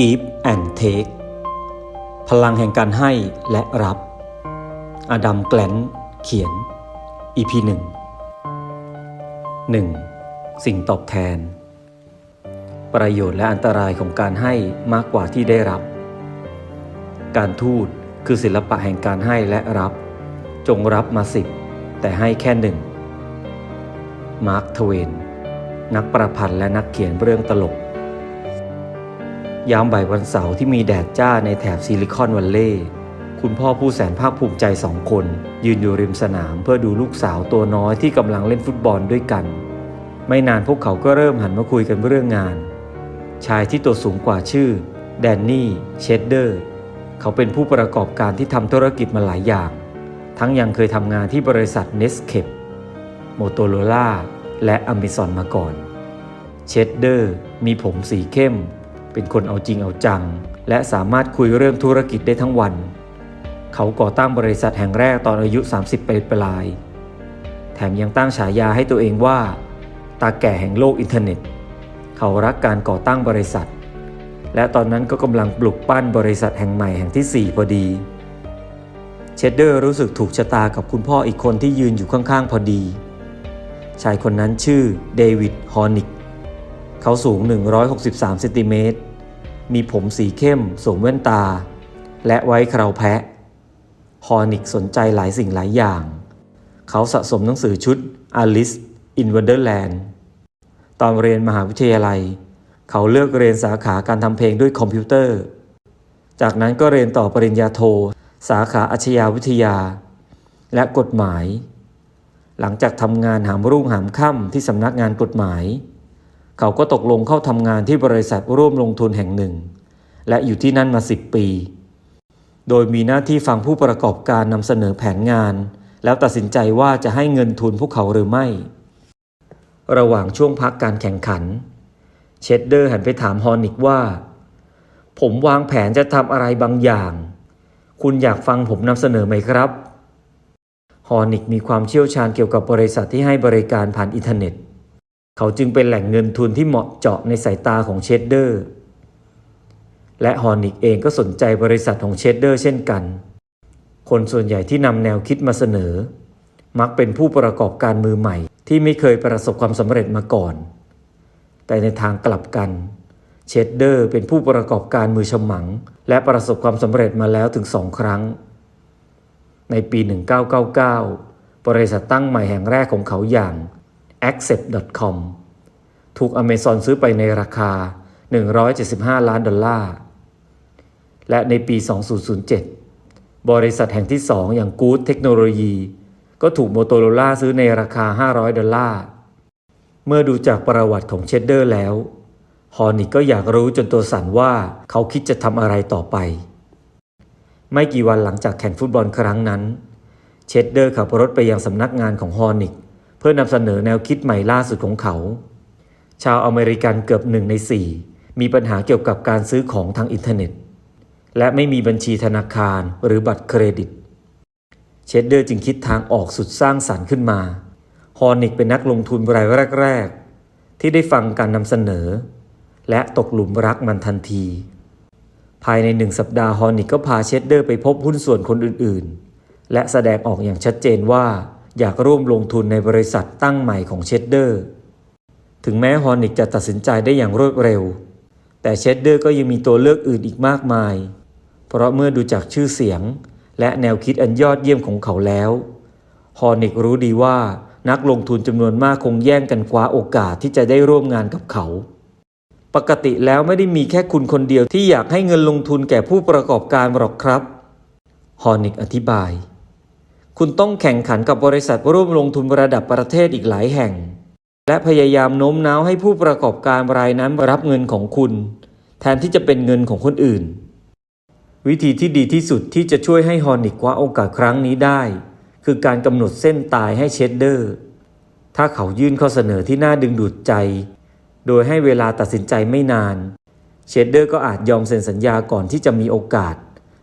Give and Take พลังแห่งการให้และรับ อดัมแกลนเขียน EP 1 1. สิ่งตอบแทน ประโยชน์และอันตรายของการให้มากกว่าที่ได้รับ การทูตคือศิลปะแห่งการให้และรับ จงรับมาสิบแต่ให้แค่หนึ่ง มาร์คทเวน นักประพันธ์และนักเขียนเรื่องตลก ยามบ่ายวันเสาร์ที่มีแดดจ้าในแถบซิลิคอนวัลเลย์คุณพ่อผู้แสนภาคภูมิใจสองคน ยืนอยู่ริมสนามเพื่อดูลูกสาวตัวน้อยที่กำลังเล่นฟุตบอลด้วยกัน ไม่นานพวกเขาก็เริ่มหันมาคุยกันเรื่องงาน ชายที่ตัวสูงกว่าชื่อ แดนนี่ เชดเดอร์ เขาเป็นผู้ประกอบการที่ทำธุรกิจมาหลายอย่าง ทั้งยังเคยทำงานที่บริษัทเนสเคปโมโตโรล่าและอเมซอนมาก่อน เชดเดอร์มีผมสีเข้ม เป็นคนเอาจริงเอาจัง และสามารถคุยเรื่องธุรกิจได้ทั้งวัน เขาก่อตั้งบริษัทแห่งแรกตอนอายุ 30 ปีปลาย แถมยังตั้งฉายาให้ตัวเองว่า ตาแก่แห่งโลกอินเทอร์เน็ต เขารักการก่อตั้งบริษัท และตอนนั้นก็กำลังปลุกปั้นบริษัทแห่งใหม่แห่งที่ 4 พอดี เชดเดอร์รู้สึกถูกชะตากับคุณพ่ออีกคนที่ยืนอยู่ข้างๆ พอดี ชายคนนั้นชื่อเดวิด ฮอร์นิกเขาสูง 163 เซนติเมตร มีผมสีเข้มสวมแว่นตา และไว้คราวแพะ ฮอร์นิกสนใจหลายสิ่งหลายอย่าง เขาสะสมหนังสือชุด Alice in Wonderland ตอนเรียนมหาวิทยาลัย เขาเลือกเรียนสาขาการทำเพลงด้วยคอมพิวเตอร์ จากนั้นก็เรียนต่อปริญญาโท สาขาอาชญาวิทยา และกฎหมาย หลังจากทำงานหามรุ่งหามค่ำที่สำนักงานกฎหมาย เขาก็ตกลงเข้าทำงานที่บริษัทร่วมลงทุนแห่งหนึ่ง และอยู่ที่นั่นมา 10 ปี โดยมีหน้าที่ฟังผู้ประกอบการนำเสนอแผนงาน แล้วตัดสินใจว่าจะให้เงินทุนพวกเขาหรือไม่ ระหว่างช่วงพักการแข่งขัน เชดเดอร์หันไปถามฮอร์นิกว่า ผมวางแผนจะทำอะไรบางอย่าง คุณอยากฟังผมนำเสนอไหมครับฮอร์นิกมีความเชี่ยวชาญเกี่ยวกับบริษัทที่ให้บริการผ่านอินเทอร์เน็ต เขาจึงเป็นแหล่งเงินทุนที่เหมาะเจาะในสายตาของเชดเดอร์ และฮอร์นิกเองก็สนใจบริษัทของเชดเดอร์เช่นกัน คนส่วนใหญ่ที่นำแนวคิดมาเสนอ มักเป็นผู้ประกอบการมือใหม่ที่ไม่เคยประสบความสำเร็จมาก่อน แต่ในทางกลับกัน เชดเดอร์เป็นผู้ประกอบการมือฉมัง และประสบความสำเร็จมาแล้วถึงสองครั้ง ในปี 1999 บริษัทตั้งใหม่แห่งแรกของเขาอย่าง accept.com ถูก Amazon ซื้อไปในราคา 175 ล้านดอลลาร์ และในปี 2007 บริษัทแห่งที่ 2 อย่าง Good Technology ก็ถูก Motorola ซื้อในราคา 500 ดอลลาร์ เมื่อดูจากประวัติของเชดเดอร์แล้วฮอร์นิกก็อยากรู้จนตัวสั่นว่าเขาคิดจะทำอะไรต่อไป ไม่กี่วันหลังจากแข่งฟุตบอลครั้งนั้น เชดเดอร์ขับรถไปยังสำนักงานของฮอร์นิก พื่อนำเสนอแนวคิดใหม่ล่าสุดของเขา ชาวอเมริกันเกือบหนึ่งในสี่มีปัญหาเกี่ยวกับการซื้อของทางอินเทอร์เน็ต และไม่มีบัญชีธนาคารหรือบัตรเครดิต เชดเดอร์จึงคิดทางออกสุดสร้างสรรค์ขึ้นมาฮอร์นิกเป็นนักลงทุนรายแรก ๆ ที่ได้ฟังการนำเสนอ และตกหลุมรักมันทันที ภายในหนึ่งสัปดาห์ฮอร์นิกก็พาเชดเดอร์ไปพบหุ้นส่วนคนอื่น ๆ และแสดงออกอย่างชัดเจนว่า อยากร่วมลงทุนในบริษัทตั้งใหม่ของเชดเดอร์ ถึงแม้ฮอร์นิกจะตัดสินใจได้อย่างรวดเร็ว แต่เชดเดอร์ก็ยังมีตัวเลือกอื่นอีกมากมาย เพราะเมื่อดูจากชื่อเสียง และแนวคิดอันยอดเยี่ยมของเขาแล้ว ฮอร์นิกรู้ดีว่านักลงทุนจำนวนมากคงแย่งกันคว้าโอกาสที่จะได้ร่วมงานกับเขา ปกติแล้วไม่ได้มีแค่คุณคนเดียวที่อยากให้เงินลงทุนแก่ผู้ประกอบการหรอกครับ ฮอร์นิกอธิบาย คุณต้องแข่งขันกับบริษัทร่วมลงทุนระดับประเทศอีกหลายแห่ง และพยายามโน้มน้าวให้ผู้ประกอบการรายนั้นรับเงินของคุณ แทนที่จะเป็นเงินของคนอื่น วิธีที่ดีที่สุดที่จะช่วยให้ฮอร์นิกคว้าโอกาสครั้งนี้ได้ คือการกำหนดเส้นตายให้เชดเดอร์ ถ้าเขายื่นข้อเสนอที่น่าดึงดูดใจ โดยให้เวลาตัดสินใจไม่นานเชดเดอร์ก็อาจยอมเซ็นสัญญาก่อนที่จะมีโอกาส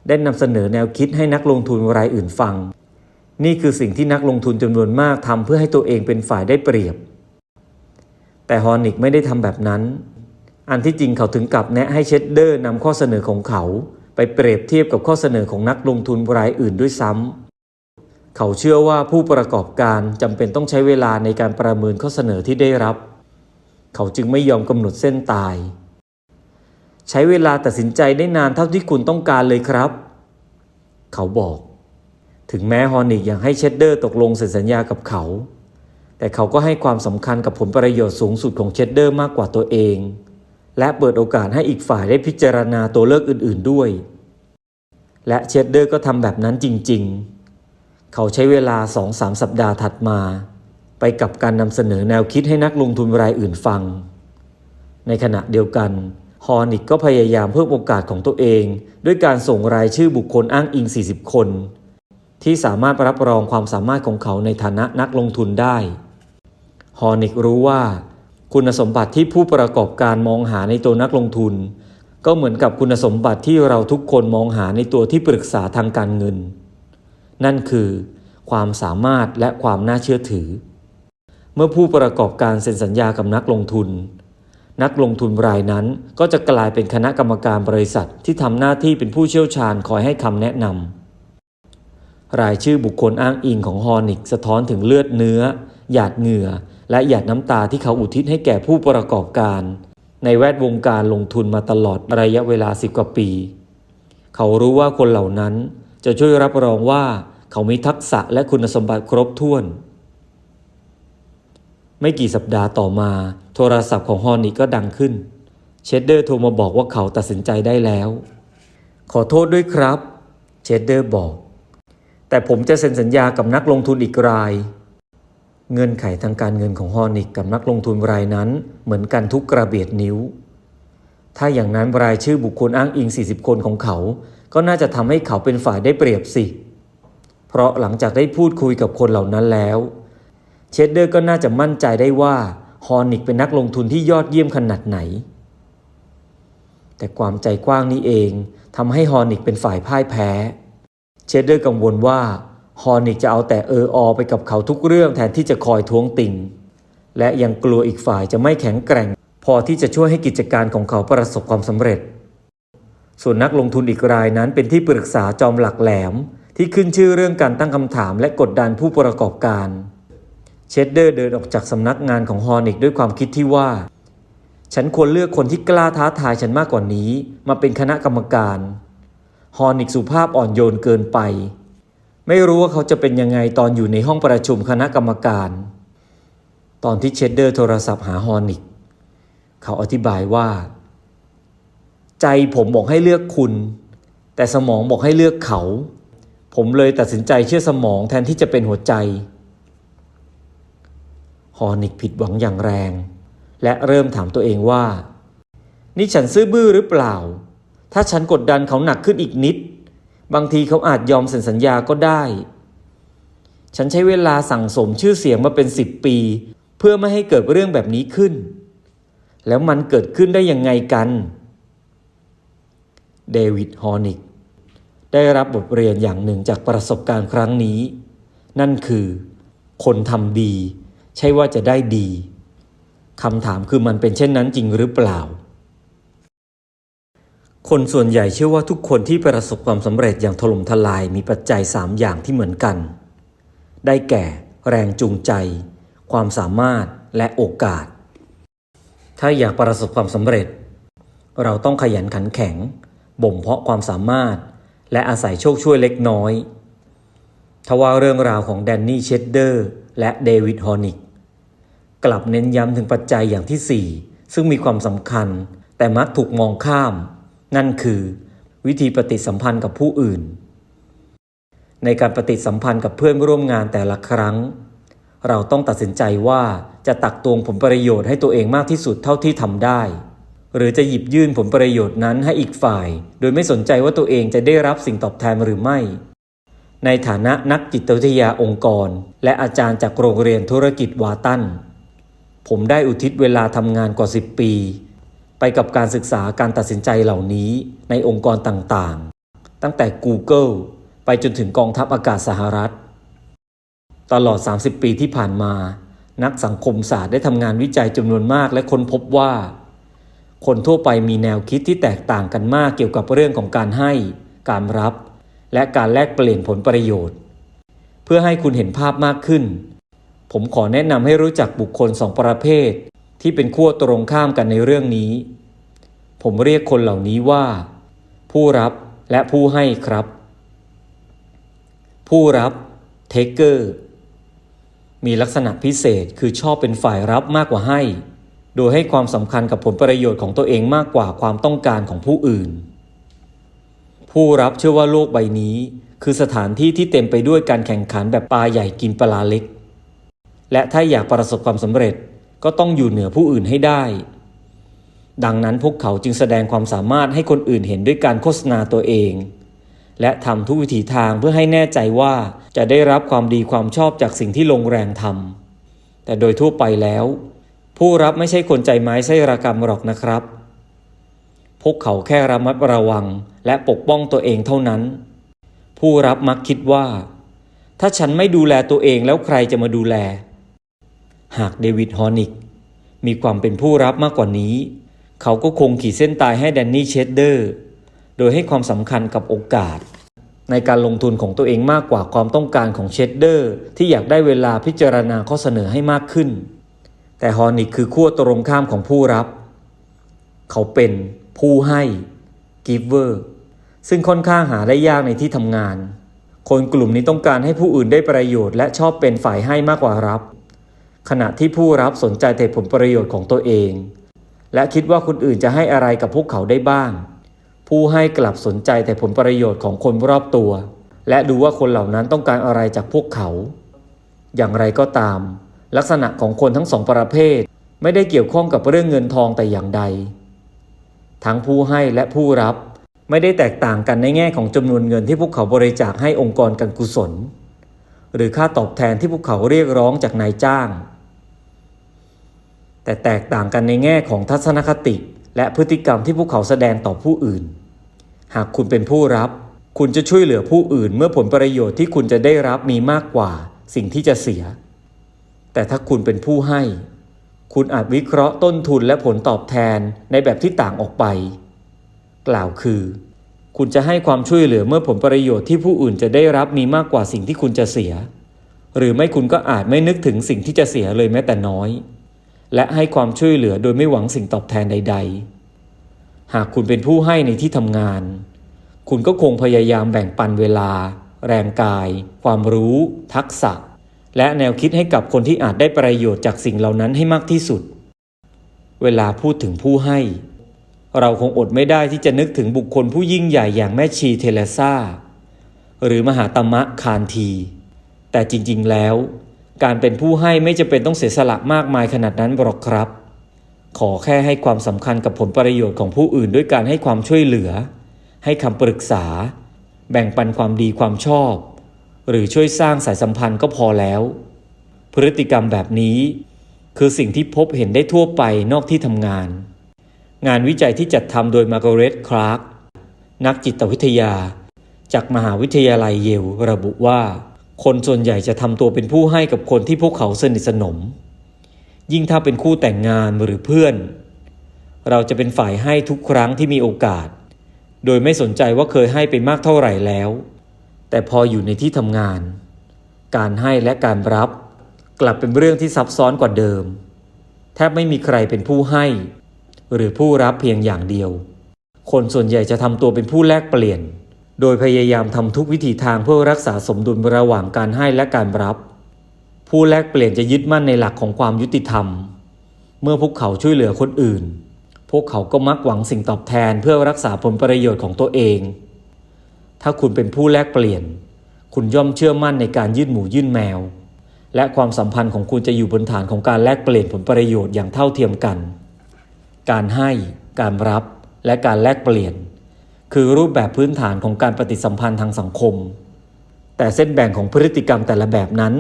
ได้นำเสนอแนวคิดให้นักลงทุนรายอื่นฟัง นี่คือสิ่งที่นักลงทุนจำนวนมากทำเพื่อให้ตัวเองเป็นฝ่ายได้เปรียบ แต่ฮอร์นิกไม่ได้ทำแบบนั้น อันที่จริงเขาถึงกับแนะให้เชดเดอร์นำข้อเสนอของเขา ไปเปรียบเทียบกับข้อเสนอของนักลงทุนรายอื่นด้วยซ้ำเขาเชื่อว่าผู้ประกอบการจำเป็นต้องใช้เวลาในการประเมินข้อเสนอที่ได้รับ เขาจึงไม่ยอมกำหนดเส้นตาย ใช้เวลาตัดสินใจได้นานเท่าที่คุณต้องการเลยครับ เขาบอก ถึงแม้ฮอนิกยังให้เชดเดอร์ตกลงเซ็นสัญญากับเขา แต่เขาก็ให้ความสำคัญกับผลประโยชน์สูงสุดของเชดเดอร์มากกว่าตัวเอง และเปิดโอกาสให้อีกฝ่ายได้พิจารณาตัวเลือกอื่น ๆด้วย และเชดเดอร์ก็ทำแบบนั้นจริง ๆ เขาใช้เวลาสองสามสัปดาห์ถัดมา ไปกับการนำเสนอแนวคิดให้นักลงทุนรายอื่นฟัง ในขณะเดียวกันฮอนิกก็พยายามเพิ่มโอกาสของตัวเอง ด้วยการส่งรายชื่อบุคคลอ้างอิง 40 คน ที่สามารถรับรองความสามารถของเขาในฐานะนักลงทุนได้ ฮอนิกรู้ว่า คุณสมบัติที่ผู้ประกอบการมองหาในตัวนักลงทุน ก็เหมือนกับคุณสมบัติที่เราทุกคนมองหาในตัวที่ปรึกษาทางการเงิน นั่นคือ ความสามารถและความน่าเชื่อถือ เมื่อผู้ประกอบการเซ็นสัญญากับนักลงทุน นักลงทุนรายนั้นก็จะกลายเป็นคณะกรรมการบริษัทที่ทำหน้าที่เป็นผู้เชี่ยวชาญคอยให้คำแนะนำ รายชื่อบุคคลอ้างอิงของฮอนิกสะท้อนถึงเลือดเนื้อ หยาดเหงื่อ และหยาดน้ำตาที่เขาอุทิศให้แก่ผู้ประกอบการ ในแวดวงการลงทุนมาตลอดระยะเวลาสิบกว่าปี เขารู้ว่าคนเหล่านั้นจะช่วยรับรองว่าเขามีทักษะและคุณสมบัติครบถ้วน ไม่กี่สัปดาห์ต่อมา โทรศัพท์ของฮอนิกก็ดังขึ้น เชดเดอร์โทรมาบอกว่าเขาตัดสินใจได้แล้ว ขอโทษด้วยครับ เชดเดอร์บอก แต่ผมจะเซ็นสัญญากับนักลงทุนอีกราย เงื่อนไขทางการเงินของฮอนิกกับนักลงทุนรายนั้นเหมือนกันทุกกระเบียดนิ้ว ถ้าอย่างนั้นรายชื่อบุคคลอ้างอิง 40 คนของเขา ก็น่าจะทำให้เขาเป็นฝ่ายได้เปรียบสิ เพราะหลังจากได้พูดคุยกับคนเหล่านั้นแล้ว เชดเดอร์ก็น่าจะมั่นใจได้ว่าฮอนิกเป็นนักลงทุนที่ยอดเยี่ยมขนาดไหน แต่ความใจกว้างนี้เองทำให้ฮอนิกเป็นฝ่ายพ่ายแพ้ เชดเดอร์กังวลว่าฮอนิกจะเอาแต่เอออไปกับเขาทุกเรื่องแทนที่จะคอยท้วงติงและยังกลัวอีกฝ่ายจะไม่แข็งแกร่ง พอที่จะช่วยให้กิจการของเขาประสบความสำเร็จ ส่วนนักลงทุนอีกรายนั้นเป็นที่ปรึกษาจอมหลักแหลม ที่ขึ้นชื่อเรื่องการตั้งคำถามและกดดันผู้ประกอบการ เชดเดอร์เดินออกจากสำนักงานของฮอนิกด้วยความคิดที่ว่า ฉันควรเลือกคนที่กล้าท้าทายฉันมากกว่านี้ มาเป็นคณะกรรมการ ฮอนิกสุภาพอ่อนโยนเกินไป ไม่รู้ว่าเขาจะเป็นยังไงตอนอยู่ในห้องประชุมคณะกรรมการ ตอนที่เชดเดอร์โทรศัพท์หาฮอนิก เขาอธิบายว่า ใจผมบอกให้เลือกคุณ แต่สมองบอกให้เลือกเขา ผมเลยตัดสินใจเชื่อสมองแทนที่จะเป็นหัวใจฮอนิกผิดหวังอย่างแรง และเริ่มถามตัวเองว่า นี่ฉันซื่อบื้อหรือเปล่า ถ้าฉันกดดันเขาหนักขึ้นอีกนิด บางทีเขาอาจยอมเซ็นสัญญาก็ได้ ฉันใช้เวลาสั่งสมชื่อเสียงมาเป็นสิบปี เพื่อไม่ให้เกิดเรื่องแบบนี้ขึ้น แล้วมันเกิดขึ้นได้ยังไงกัน เดวิด ฮอนิก ได้รับบทเรียนอย่างหนึ่งจากประสบการณ์ครั้งนี้ นั่นคือ คนทำดี ใช่ว่าจะได้ดีคำถามคือมันเป็นเช่นนั้นจริงหรือเปล่า คนส่วนใหญ่เชื่อว่าทุกคนที่ประสบความสำเร็จอย่างถล่มทลายมีปัจจัย 3 อย่างที่เหมือนกัน ได้แก่ แรงจูงใจ ความสามารถและโอกาส ถ้าอยากประสบความสำเร็จ เราต้องขยันขันแข็ง บ่มเพาะความสามารถ และอาศัยโชคช่วยเล็กน้อยทว่าเรื่องราวของแดนนี่เชดเดอร์และเดวิดฮอนิก กลับเน้นย้ำถึงปัจจัยอย่างที่ 4 ซึ่งมีความสำคัญแต่มักถูกมองข้าม นั่นคือวิธีปฏิสัมพันธ์กับผู้อื่น ในการปฏิสัมพันธ์กับเพื่อนร่วมงานแต่ละครั้ง เราต้องตัดสินใจว่าจะตักตวงผลประโยชน์ให้ตัวเองมากที่สุดเท่าที่ทำได้ หรือจะหยิบยื่นผลประโยชน์นั้นให้อีกฝ่าย โดยไม่สนใจว่าตัวเองจะได้รับสิ่งตอบแทนหรือไม่ ในฐานะนักจิตวิทยาองค์กร และอาจารย์จากโรงเรียนธุรกิจวาตันผมได้อุทิศเวลาทำงานกว่า 10 ปี ไปกับการศึกษาการตัดสินใจเหล่านี้ในองค์กรต่างๆ ตั้งแต่ Google ไปจนถึงกองทัพอากาศสหรัฐ ตลอด 30 ปีที่ผ่านมา นักสังคมศาสตร์ได้ทำงานวิจัยจำนวนมากและค้นพบว่า คนทั่วไปมีแนวคิดที่แตกต่างกันมากเกี่ยวกับเรื่องของการให้ การรับ และการแลกเปลี่ยนผลประโยชน์ เพื่อให้คุณเห็นภาพมากขึ้น ผมขอแนะนำให้รู้จักบุคคลสองประเภท ที่เป็นขั้วตรงข้ามกันในเรื่องนี้ ผมเรียกคนเหล่านี้ว่า ผู้รับและผู้ให้ครับ ผู้รับเทเกอร์มีลักษณะพิเศษคือชอบเป็นฝ่ายรับมากกว่าให้ โดยให้ความสำคัญกับผลประโยชน์ของตัวเองมากกว่าความต้องการของผู้อื่น ผู้รับเชื่อว่าโลกใบนี้ คือสถานที่ที่เต็มไปด้วยการแข่งขันแบบปลาใหญ่กินปลาเล็ก และถ้าอยากประสบความสำเร็จ ก็ต้องอยู่เหนือผู้อื่นให้ได้ ดังนั้นพวกเขาจึงแสดงความสามารถให้คนอื่นเห็นด้วยการโฆษณาตัวเอง และทำทุกวิถีทางเพื่อให้แน่ใจว่าจะได้รับความดีความชอบจากสิ่งที่ลงแรงทำแต่โดยทั่วไปแล้ว ผู้รับไม่ใช่คนใจไม้ไส้ระกรรมหรอกนะครับ พวกเขาแค่ระมัดระวังและปกป้องตัวเองเท่านั้น ผู้รับมักคิดว่า ถ้าฉันไม่ดูแลตัวเองแล้วใครจะมาดูแล หากเดวิดฮอนิก มีความเป็นผู้รับมากกว่านี้ เขาก็คงขีดเส้นตายให้แดนนี่เชดเดอร์ โดยให้ความสำคัญกับโอกาส ในการลงทุนของตัวเองมากกว่าความต้องการของเชดเดอร์ ที่อยากได้เวลาพิจารณาข้อเสนอให้มากขึ้น แต่ฮอนิกคือขั้วตรงข้ามของผู้รับ เขาเป็นผู้ให้ giver ซึ่งค่อนข้างหาได้ยากในที่ทำงาน คนกลุ่มนี้ต้องการให้ผู้อื่นได้ประโยชน์และชอบเป็นฝ่ายให้มากกว่ารับ ขณะที่ผู้รับสนใจแต่ผลประโยชน์ของตัวเอง และคิดว่าคนอื่นจะให้อะไรกับพวกเขาได้บ้าง ผู้ให้กลับสนใจแต่ผลประโยชน์ของคนรอบตัว และดูว่าคนเหล่านั้นต้องการอะไรจากพวกเขา อย่างไรก็ตาม ลักษณะของคนทั้งสองประเภท ไม่ได้เกี่ยวข้องกับเรื่องเงินทองแต่อย่างใด ทั้งผู้ให้และผู้รับไม่ได้แตกต่างกันในแง่ของจำนวนเงินที่พวกเขาบริจาคให้องค์กรการกุศล หรือค่าตอบแทนที่พวกเขาเรียกร้องจากนายจ้าง แต่แตกต่างกันในแง่ของทัศนคติ และพฤติกรรมที่พวกเขาแสดงต่อผู้อื่น หากคุณเป็นผู้รับ คุณจะช่วยเหลือผู้อื่น เมื่อผลประโยชน์ที่คุณจะได้รับมีมากกว่า สิ่งที่จะเสีย แต่ถ้าคุณเป็นผู้ให้ คุณอาจวิเคราะห์ต้นทุนและผลตอบแทนในแบบที่ต่างออกไป กล่าวคือ คุณจะให้ความช่วยเหลือเมื่อผลประโยชน์ที่ผู้อื่นจะได้รับมีมากกว่าสิ่งที่คุณจะเสีย หรือไม่คุณก็อาจไม่นึกถึงสิ่งที่จะเสียเลยแม้แต่น้อย และให้ความช่วยเหลือโดยไม่หวังสิ่งตอบแทนใด ๆ หากคุณเป็นผู้ให้ในที่ทำงาน คุณก็คงพยายามแบ่งปันเวลา แรงกาย ความรู้ ทักษะ และแนวคิดให้กับคนที่อาจได้ประโยชน์จากสิ่งเหล่านั้นให้มากที่สุด เวลาพูดถึงผู้ให้ เราคงอดไม่ได้ที่จะนึกถึงบุคคลผู้ยิ่งใหญ่อย่างแม่ชีเทเลซาหรือมหาตมะคานที แต่จริง ๆ แล้ว การเป็นผู้ให้ไม่จะเป็นต้องเสียสละมากมายขนาดนั้นหรอกครับ ขอแค่ให้ความสำคัญกับผลประโยชน์ของผู้อื่นด้วยการให้ความช่วยเหลือ ให้คำปรึกษา แบ่งปันความดีความชอบ หรือช่วยสร้างสายสัมพันธ์ก็พอแล้ว พฤติกรรมแบบนี้ คือสิ่งที่พบเห็นได้ทั่วไปนอกที่ทำงาน งานวิจัยที่จัดทำโดยมาร์กาเร็ตคลาร์กนักจิตวิทยา จากมหาวิทยาลัยเยลระบุว่า คนส่วนใหญ่จะทำตัวเป็นผู้ให้กับคนที่พวกเขาสนิทสนม ยิ่งถ้าเป็นคู่แต่งงานหรือเพื่อน เราจะเป็นฝ่ายให้ทุกครั้งที่มีโอกาส โดยไม่สนใจว่าเคยให้ไปมากเท่าไหร่แล้ว แต่พออยู่ในที่ทำงาน การให้และการรับ กลับเป็นเรื่องที่ซับซ้อนกว่าเดิม แทบไม่มีใครเป็นผู้ให้ หรือผู้รับเพียงอย่างเดียว คนส่วนใหญ่จะทำตัวเป็นผู้แลกเปลี่ยน โดยพยายามทำทุกวิถีทางเพื่อรักษาสมดุลระหว่างการให้และการรับ ผู้แลกเปลี่ยนจะยึดมั่นในหลักของความยุติธรรม เมื่อพวกเขาช่วยเหลือคนอื่น พวกเขาก็มักหวังสิ่งตอบแทนเพื่อรักษาผลประโยชน์ของตัวเอง ถ้าคุณเป็นผู้แลกเปลี่ยน คุณย่อมเชื่อมั่นในการยื่นหมูยื่นแมว และความสัมพันธ์ของคุณจะอยู่บนฐานของการแลกเปลี่ยนผลประโยชน์อย่างเท่าเทียมกัน การให้ การรับ และการแลกเปลี่ยน คือรูปแบบพื้นฐานของการปฏิสัมพันธ์ทางสังคม แต่เส้นแบ่งของพฤติกรรมแต่ละแบบนั้น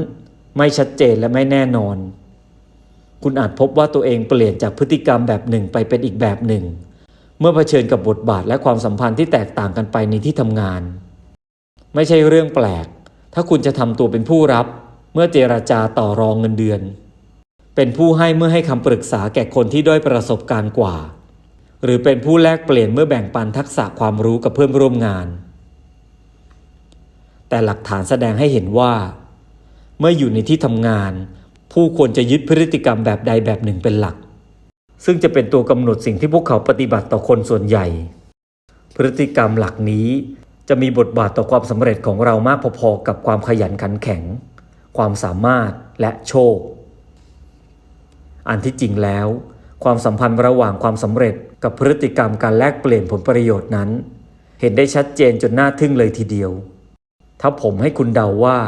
ไม่ชัดเจนและไม่แน่นอน คุณอาจพบว่าตัวเองเปลี่ยนจากพฤติกรรมแบบหนึ่งไปเป็นอีกแบบหนึ่ง เมื่อเผชิญกับบทบาทและความสัมพันธ์ที่แตกต่างกันไปในที่ทำงาน ไม่ใช่เรื่องแปลก ถ้าคุณจะทำตัวเป็นผู้รับ เมื่อเจราจาต่อรองเงินเดือน เป็นผู้ให้เมื่อให้คำปรึกษาแก่คนที่ด้อยประสบการณ์กว่า หรือเป็นผู้แลกเปลี่ยนเมื่อแบ่งปันทักษะความรู้กับเพื่อนร่วมงาน แต่หลักฐานแสดงให้เห็นว่า เมื่ออยู่ในที่ทำงาน ผู้ควรจะยึดพฤติกรรมแบบใดแบบหนึ่งเป็นหลัก ซึ่งจะเป็นตัวกำหนดสิ่งที่พวกเขาปฏิบัติต่อคนส่วนใหญ่ พฤติกรรมหลักนี้จะมีบทบาทต่อความสำเร็จของเรามากพอๆกับความขยันขันแข็ง ความสามารถและโชค อันที่จริงแล้ว ความสัมพันธ์ระหว่างความสำเร็จกับพฤติกรรมการแลกเปลี่ยนผลประโยชน์นั้น เห็นได้ชัดเจนจนน่าทึ่งเลยทีเดียว ถ้าผมให้คุณเดาว่า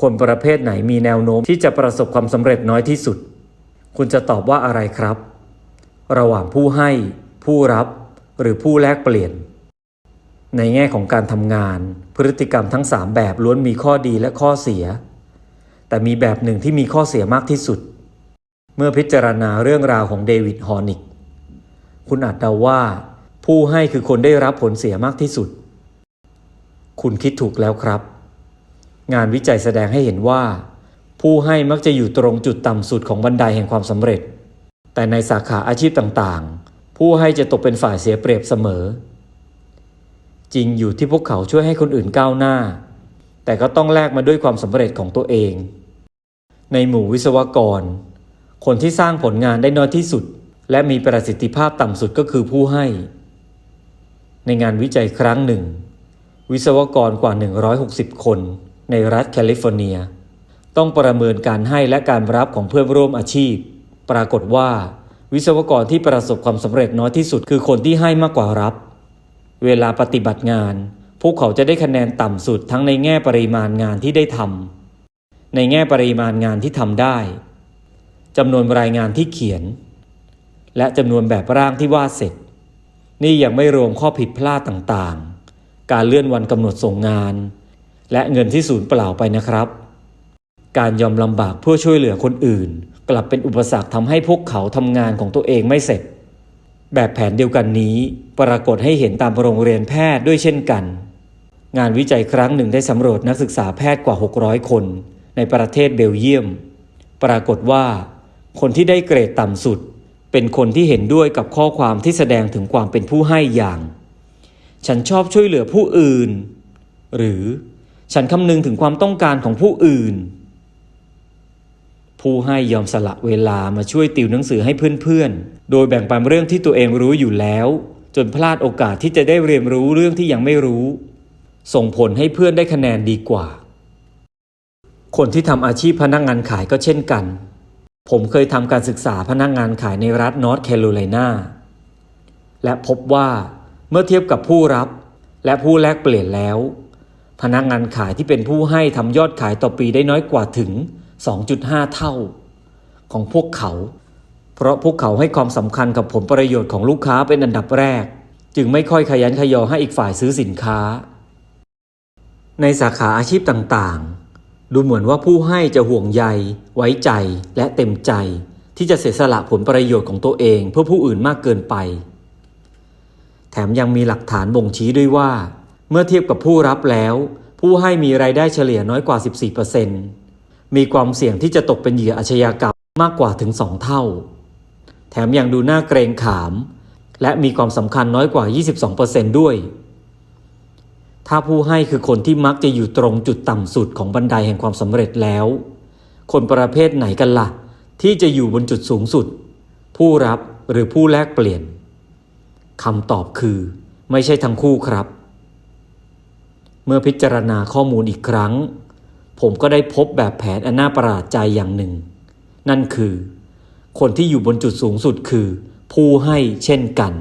คนประเภทไหนมีแนวโน้มที่จะประสบความสำเร็จน้อยที่สุด คุณจะตอบว่าอะไรครับ ระหว่างผู้ให้ ผู้รับ หรือผู้แลกเปลี่ยน ในแง่ของการทำงาน พฤติกรรมทั้ง 3 แบบล้วนมีข้อดีและข้อเสีย แต่มีแบบหนึ่งที่มีข้อเสียมากที่สุด เมื่อพิจารณาเรื่องราวของเดวิดฮอร์นิก คุณอาจเดาว่า ผู้ให้คือคนได้รับผลเสียมากที่สุด คุณคิดถูกแล้วครับ งานวิจัยแสดงให้เห็นว่า ผู้ให้มักจะอยู่ตรงจุดต่ำสุดของบันไดแห่งความสำเร็จ แต่ในสาขาอาชีพต่างๆ ผู้ให้จะตกเป็นฝ่ายเสียเปรียบเสมอ จริงอยู่ที่พวกเขาช่วยให้คนอื่นก้าวหน้า แต่ก็ต้องแลกมาด้วยความสำเร็จของตัวเอง ในหมู่วิศวกร คนที่สร้างผลงานได้น้อยที่สุด และมีประสิทธิภาพต่ำสุดก็คือผู้ให้ ในงานวิจัยครั้งหนึ่ง วิศวกรกว่า 160 คนในรัฐแคลิฟอร์เนีย ต้องประเมินการให้และการรับของเพื่อนร่วมอาชีพ ปรากฏว่า วิศวกรที่ประสบความสำเร็จน้อยที่สุดคือคนที่ให้มากกว่ารับ เวลาปฏิบัติงาน พวกเขาจะได้คะแนนต่ำสุดทั้งในแง่ปริมาณงานที่ได้ทำในแง่ปริมาณงานที่ทำได้ จำนวนรายงานที่เขียน และจำนวนแบบร่างที่วาดเสร็จ นี่ยังไม่รวมข้อผิดพลาดต่างๆ การเลื่อนวันกำหนดส่งงาน และเงินที่สูญเปล่าไปนะครับ การยอมลำบากเพื่อช่วยเหลือคนอื่น กลับเป็นอุปสรรคทำให้พวกเขาทำงานของตัวเองไม่เสร็จ แบบแผนเดียวกันนี้ปรากฏให้เห็นตามโรงเรียนแพทย์ด้วยเช่นกัน งานวิจัยครั้งหนึ่งได้สำรวจนักศึกษาแพทย์กว่า 600 คน ในประเทศเบลเยียม ปรากฏว่า คนที่ได้เกรดต่ำสุด เป็นคนที่เห็นด้วยกับข้อความที่แสดงถึงความเป็นผู้ให้อย่าง ฉันชอบช่วยเหลือผู้อื่น หรือฉันคำนึงถึงความต้องการของผู้อื่น ผู้ให้ยอมสละเวลามาช่วยติวหนังสือให้เพื่อนๆ โดยแบ่งปันเรื่องที่ตัวเองรู้อยู่แล้ว จนพลาดโอกาสที่จะได้เรียนรู้เรื่องที่ยังไม่รู้ ส่งผลให้เพื่อนได้คะแนนดีกว่า คนที่ทำอาชีพพนักงงานขายก็เช่นกัน ผมเคยทำการศึกษาพนักงงานขายในรัฐนอร์ทแคโรไลนาและพบว่าเมื่อเทียบกับผู้รับ และผู้แลกเปลี่ยนแล้ว พนักงานขายที่เป็นผู้ให้ทำยอดขายต่อปีได้น้อยกว่าถึง 2.5 เท่า ของพวกเขา เพราะพวกเขาให้ความสำคัญกับผลประโยชน์ของลูกค้าเป็นอันดับแรก จึงไม่ค่อยขยันขยอให้อีกฝ่ายซื้อสินค้า ในสาขาอาชีพต่างๆ ดูเหมือนว่าผู้ให้จะห่วงใย ไว้ใจและเต็มใจ ที่จะเสียสละผลประโยชน์ของตัวเองเพื่อผู้อื่นมากเกินไป แถมยังมีหลักฐานบ่งชี้ด้วยว่า เมื่อเทียบกับผู้รับแล้ว ผู้ให้มีรายได้เฉลี่ยน้อยกว่า 14%มีความเสี่ยงที่จะตกเป็นเหยื่ออาชญากรรมมากกว่าถึง 2 เท่า แถมยังดูน่าเกรงขาม และมีความสำคัญน้อยกว่า 22%ด้วย ถ้าผู้ให้คือคนที่มักจะอยู่ตรงจุดต่ำสุดของบันไดแห่งความสำเร็จแล้ว คนประเภทไหนกันละ่ะ ที่จะอยู่บนจุดสูงสุด ผู้รับหรือผู้แลกเปลี่ยนคำตอบคือ ไม่ใช่ทั้งคู่ครับ เมื่อพิจารณาข้อมูลอีกครั้ง ผมก็ได้พบแบบแผนอันน่าประหลาดใจอย่างหนึ่ง นั่นคือ คนที่อยู่บนจุดสูงสุดคือ ผู้ให้เช่นกัน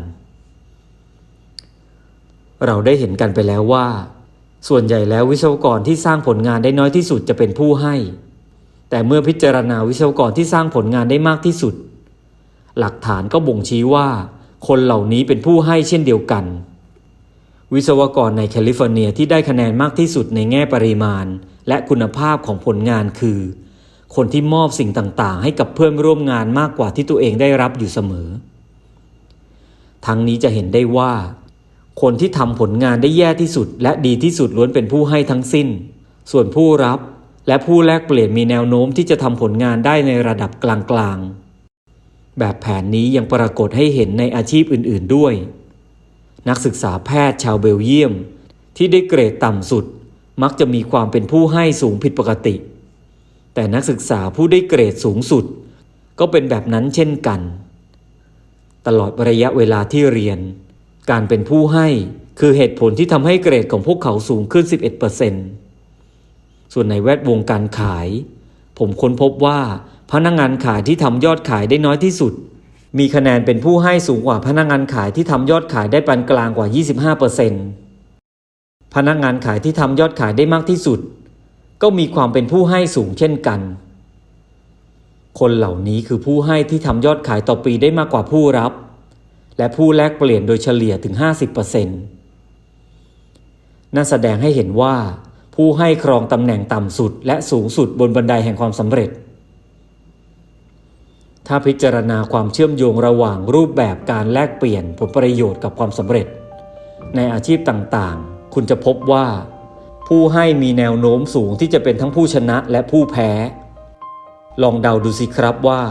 เราได้เห็นกันไปแล้วว่า ส่วนใหญ่แล้ววิศวกรที่สร้างผลงานได้น้อยที่สุดจะเป็นผู้ให้ แต่เมื่อพิจารณาวิศวกรที่สร้างผลงานได้มากที่สุด หลักฐานก็บ่งชี้ว่า คนเหล่านี้เป็นผู้ให้เช่นเดียวกัน วิศวกรในแคลิฟอร์เนียที่ได้คะแนนมากที่สุดในแง่ปริมาณ และคุณภาพของผลงานคือ คนที่มอบสิ่งต่างๆ ให้กับเพื่อนร่วมงานมากกว่าที่ตัวเองได้รับอยู่เสมอ ทั้งนี้จะเห็นได้ว่า คนที่ทำผลงานได้แย่ที่สุด และดีที่สุดล้วนเป็นผู้ให้ทั้งสิ้น ส่วนผู้รับและผู้แลกเปลี่ยนมีแนวโน้มที่จะทำผลงานได้ในระดับกลางๆ แบบแผนนี้ยังปรากฏให้เห็นในอาชีพอื่นๆด้วย นักศึกษาแพทย์ชาวเบลเยียม ที่ได้เกรดต่ำสุด มักจะมีความเป็นผู้ให้สูงผิดปกติ แต่นักศึกษาผู้ได้เกรดสูงสุด ก็เป็นแบบนั้นเช่นกัน ตลอดระยะเวลาที่เรียน การเป็นผู้ให้คือเหตุผลที่ทำให้เกรดของพวกเขาสูงขึ้น 11%ส่วนในแวดวงการขาย ผมค้นพบว่าพนักงานขายที่ทำยอดขายได้น้อยที่สุด มีคะแนนเป็นผู้ให้สูงกว่าพนักงานขายที่ทำยอดขายได้ปานกลางกว่า 25%พนักงานขายที่ทำยอดขายได้มากที่สุด ก็มีความเป็นผู้ให้สูงเช่นกัน คนเหล่านี้คือผู้ให้ที่ทำยอดขายต่อปีได้มากกว่าผู้รับ และผู้แลกเปลี่ยนโดยเฉลี่ยถึง 50%นั่นแสดงให้เห็นว่า ผู้ให้ครองตำแหน่งต่ำสุดและสูงสุดบนบันไดแห่งความสำเร็จ ถ้าพิจารณาความเชื่อมโยงระหว่างรูปแบบการแลกเปลี่ยนผลประโยชน์กับความสำเร็จ ในอาชีพต่างๆ คุณจะพบว่า ผู้ให้มีแนวโน้มสูงที่จะเป็นทั้งผู้ชนะและผู้แพ้ ลองเดาดูสิครับว่า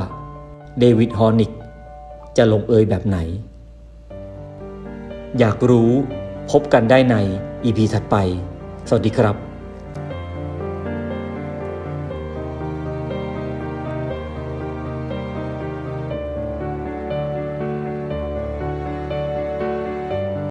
เดวิดฮอร์นิกจะลงเอยแบบไหน อยากรู้พบกันได้ใน EP ถัดไป สวัสดีครับ